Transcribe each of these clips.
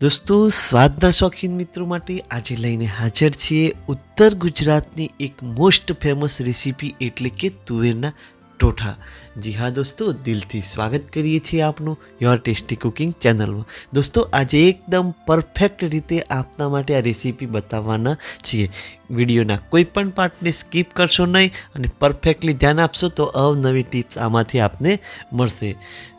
દોસ્તો, સ્વાદના શોખીન મિત્રો માટે આજે લઈને હાજર છીએ ઉત્તર ગુજરાતની એક મોસ્ટ ફેમસ રેસીપી એટલે કે તુવેરના ટોઠા. જી હા દોસ્તો, દિલથી સ્વાગત કરીએ છીએ આપનું યોર ટેસ્ટી કુકિંગ ચેનલમાં દોસ્તો, આજે એકદમ પરફેક્ટ રીતે આપના માટે આ રેસીપી બતાવવાના છીએ. વિડીયોના કોઈ પણ પાર્ટને સ્કીપ કરશો નહીં અને પરફેક્ટલી ધ્યાન આપશો તો અવનવી ટિપ્સ આમાંથી આપને મળશે.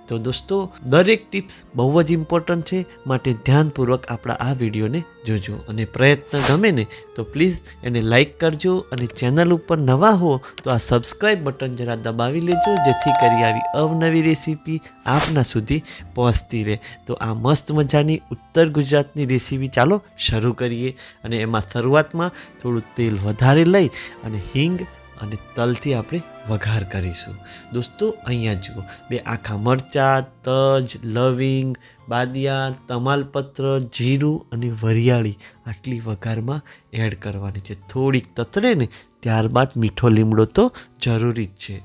તો દોસ્તો, દરેક ટિપ્સ બહુ જ ઇમ્પોર્ટન્ટ છે, માટે ધ્યાનપૂર્વક આપણા આ વિડીયોને જોજો અને પ્રયત્ન ગમે ને તો પ્લીઝ એને લાઇક કરજો અને ચેનલ ઉપર નવા હો તો આ સબસ્ક્રાઈબ બટન જરા દબાવી લેજો, જેથી કરી આવી અવનવી રેસીપી આપના સુધી પહોંચતી રહે. તો આ મસ્ત મજાની ઉત્તર ગુજરાતની રેસીપી ચાલો શરૂ કરીએ અને એમાં શરૂઆતમાં થોડું તેલ વધારે લઈ અને હિંગ અને તલથી આપણે વઘાર કરીશું. દોસ્તો, અહીંયા જુઓ. બે આખા મરચાં, તજ, લવિંગ, બાદિયા, તમાલપત્ર, જીરું અને વરિયાળી આટલી વઘારમાં એડ કરવાની છે. થોડીક તતડે ને ત્યારબાદ મીઠો લીમડો તો જરૂરી જ છે.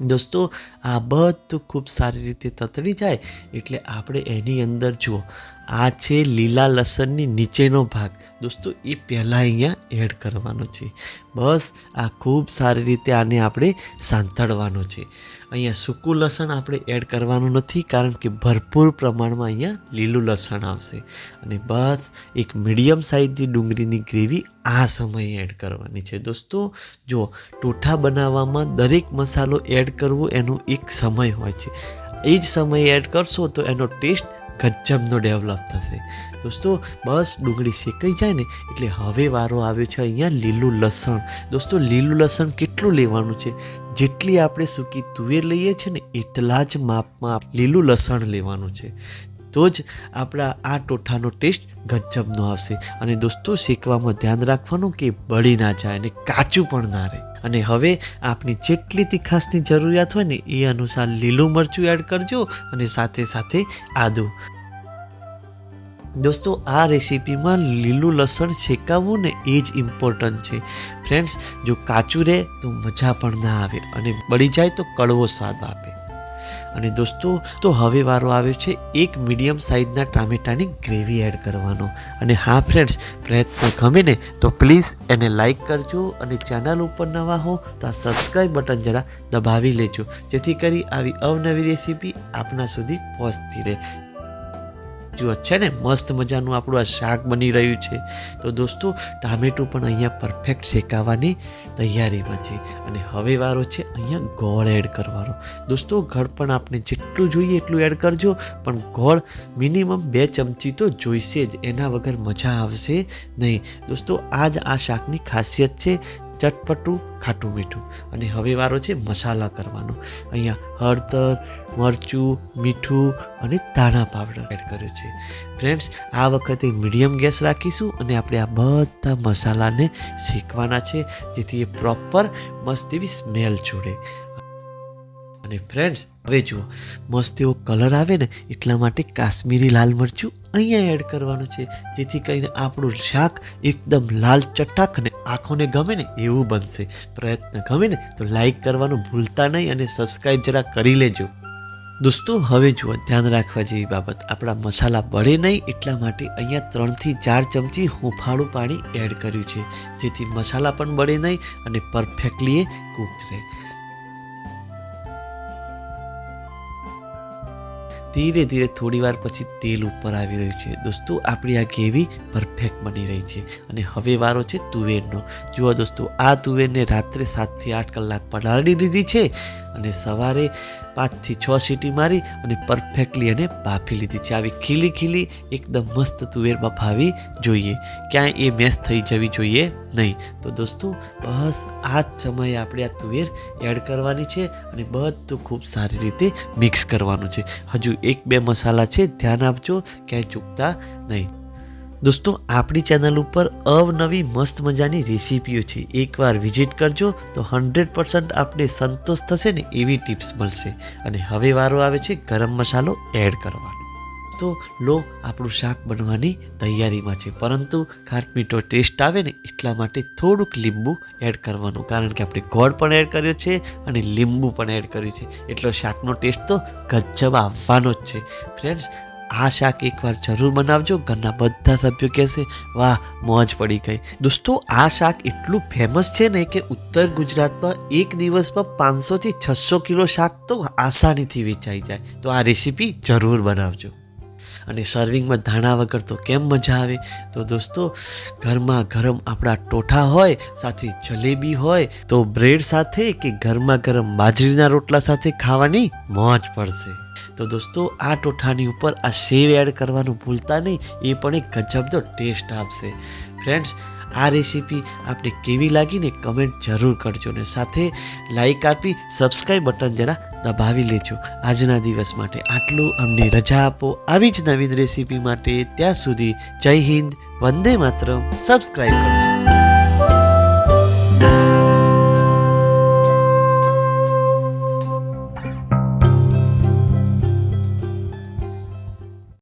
દોસ્તો, આ બધું ખૂબ સારી રીતે તતડી જાય એટલે આપણે એની અંદર જુઓ. આ છે લીલા લસણની નીચેનો ભાગ. દોસ્તો, એ પહેલાં અહીંયા એડ કરવાનો છે. બસ, આ ખૂબ સારી રીતે આને આપણે સાંતળવાનો છે. અહીંયા સૂકું લસણ આપણે એડ કરવાનું નથી, કારણ કે ભરપૂર પ્રમાણમાં અહીંયા લીલું લસણ આવશે. અને બસ, એક મીડિયમ સાઇઝની ડુંગળીની ગ્રેવી આ સમયે એડ કરવાની છે. દોસ્તો, જો ટોઠા બનાવવામાં દરેક મસાલો એડ કરવો એનો એક સમય હોય છે. એ જ સમયે એડ કરશો તો એનો ટેસ્ટ ગજબનો ડેવલપ થશે. દોસ્તો, બસ ડુંગળી શેકાઈ જાય ને, એટલે હવે વારો આવ્યો છે અહીંયા લીલું લસણ. દોસ્તો, લીલું લસણ કેટલું લેવાનું છે? જેટલી આપણે સૂકી તુવેર લઈએ છીએ ને, એટલા જ માપમાં લીલું લસણ લેવાનું છે. તો જ આપણા આ ટોઠાનો ટેસ્ટ ગજબનો આવશે. અને દોસ્તો, શેકવામાં ધ્યાન રાખવાનું કે બળી ના જાય અને કાચું પણ ના રહે. અને હવે આપની જેટલી તીખાસની જરૂરિયાત હોય ને, એ અનુસાર લીલું મરચું એડ કરજો અને સાથે સાથે આદું. દોસ્તો, આ રેસીપીમાં લીલું લસણ શેકાવવું ને એ જ ઇમ્પોર્ટન્ટ છે. ફ્રેન્ડ્સ જો કાચું રહે તો મજા પણ ના આવે અને બળી જાય તો કડવો સ્વાદ આપે. અને દોસ્તો, તો હવે વારો આવ્યો છે એક મીડિયમ સાઇઝના ટામેટાની ગ્રેવી એડ કરવાનો. અને હા ફ્રેન્ડ્સ પ્રયત્ન ગમે ને, તો પ્લીઝ એને લાઇક કરજો અને ચેનલ ઉપર નવા હો, તો આ સબસ્ક્રાઈબ બટન જરા દબાવી લેજો. જેથી કરી આવી અવનવી રેસીપી આપના સુધી પહોંચતી રહે. જો છે ને મસ્ત મજાનું આપણું આ શાક બની રહ્યું છે. તો દોસ્તો, ટામેટું પણ અહીંયા પરફેક્ટ શેકાવાની તૈયારીમાં છે. અને હવે વારો છે અહીંયા ગોળ એડ કરવાનો. દોસ્તો, ગોળ પણ આપણે જેટલું જોઈએ એટલું એડ કરજો, પણ ગોળ મિનિમમ બે ચમચી તો જોઈશે જ. એના વગર મજા આવશે નહીં. દોસ્તો આ જ આ શાકની ખાસિયત છે ચટપટું, ખાટું મીઠું. અને હવે વારો છે મસાલા કરવાનો. અહીંયા હળદર, મરચું, મીઠું અને ધાણા પાવડર એડ કર્યો છે. ફ્રેન્ડ્સ, આ વખતે મીડિયમ ગેસ રાખીશું અને આપણે આ બધા મસાલાને શેકવાના છે, જેથી એ પ્રોપર મસ્ત એવી સ્મેલ છોડે અને ફ્રેન્ડ્સ, હવે જુઓ, મસ્ત એવો કલર આવે ને એટલા માટે કાશ્મીરી લાલ મરચું અહીંયા એડ કરવાનું છે. જેથી કરીને આપણું શાક એકદમ લાલ ચટાક અને આંખોને ગમે ને એવું બનશે. પ્રયત્ન ગમે ને તો લાઈક કરવાનું ભૂલતા નહીં અને સબસ્ક્રાઈબ જરા કરી લેજો. દોસ્તો, હવે જુઓ, ધ્યાન રાખવા જેવી બાબત. આપણા મસાલા બળે નહીં એટલા માટે અહીંયા ત્રણથી ચાર ચમચી હુંફાળું પાણી એડ કર્યું છે. જેથી મસાલા પણ બળે નહીં અને પરફેક્ટલી એ કૂક રહે. ધીરે ધીરે થોડી વાર પછી તેલ ઉપર આવી રહ્યું છે. દોસ્તો, આપણી આ ગ્રેવી પરફેક્ટ બની રહી છે અને હવે વારો છે તુવેરનો. જુઓ દોસ્તો, આ તુવેરને રાત્રે સાતથી આઠ કલાક પલાળી દીધી છે. અને સવારે પાંચથી છ સીટી મારી અને પરફેક્ટલી એને બાફી લીધી. છે આવી ખીલી ખીલી એકદમ મસ્ત તુવેર બફાવી જોઈએ. ક્યાંય એ મેસ થઈ જવી જોઈએ નહીં. તો દોસ્તો, બસ આ જ સમયે આપણે આ તુવેર એડ કરવાની છે અને બધું ખૂબ સારી રીતે મિક્સ કરવાનું છે. હજુ એક બે મસાલા છે, ધ્યાન આપજો, ક્યાંય ચૂકતા નહીં. દોસ્તો, આપણી ચેનલ ઉપર અવનવી મસ્ત મજાની રેસીપીઓ છે. એકવાર વિઝિટ કરજો તો હંડ્રેડ પર્સન્ટ આપણે સંતોષ થશે ને એવી ટિપ્સ મળશે. અને હવે વારો આવે છે ગરમ મસાલો એડ કરવાનો તો લો, આપણું શાક બનવાની તૈયારીમાં છે. પરંતુ ખાટ મીઠો ટેસ્ટ આવે ને એટલા માટે થોડુંક લીંબુ એડ કરવાનું. કારણ કે આપણે ગોળ પણ એડ કર્યો છે અને લીંબુ પણ એડ કર્યું છે. એટલો શાકનો ટેસ્ટ તો ગજબ આવવાનો જ છે. ફ્રેન્ડ્સ આ શાક એકવાર જરૂર બનાવજો. ઘરના બધા સભ્યો કહેશે, વાહ, મોજ પડી ગઈ. દોસ્તો, આ શાક એટલું ફેમસ છે ને કે ઉત્તર ગુજરાતમાં એક દિવસમાં પાંચસોથી છસો કિલો શાક તો આસાનીથી વેચાઈ જાય. તો આ રેસીપી જરૂર બનાવજો. અને સર્વિંગમાં ધાણા વગર તો કેમ મજા આવે? તો દોસ્તો, ઘરમાં ગરમ આપણા ટોઠા હોય, સાથે જલેબી હોય, તો બ્રેડ સાથે કે ગરમા ગરમ બાજરીના રોટલા સાથે ખાવાની મોજ પડશે. તો દોસ્તો, આ ટોઠાની ઉપર આ સેવ એડ કરવાનું ભૂલતા નહીં, એ પણ એક ગજબનો ટેસ્ટ આપશે. ફ્રેન્ડ્સ આ રેસીપી આપણે કેવી લાગીને કમેન્ટ જરૂર કરજો ને સાથે લાઈક આપી સબસ્ક્રાઈબ બટન જરા દબાવી લેજો. આજના દિવસ માટે આટલું. અમને રજા આપો. આવી જ નવીન રેસીપી માટે ત્યાં સુધી જય હિન્દ, વંદે માતરમ. સબસ્ક્રાઈબ કરજો.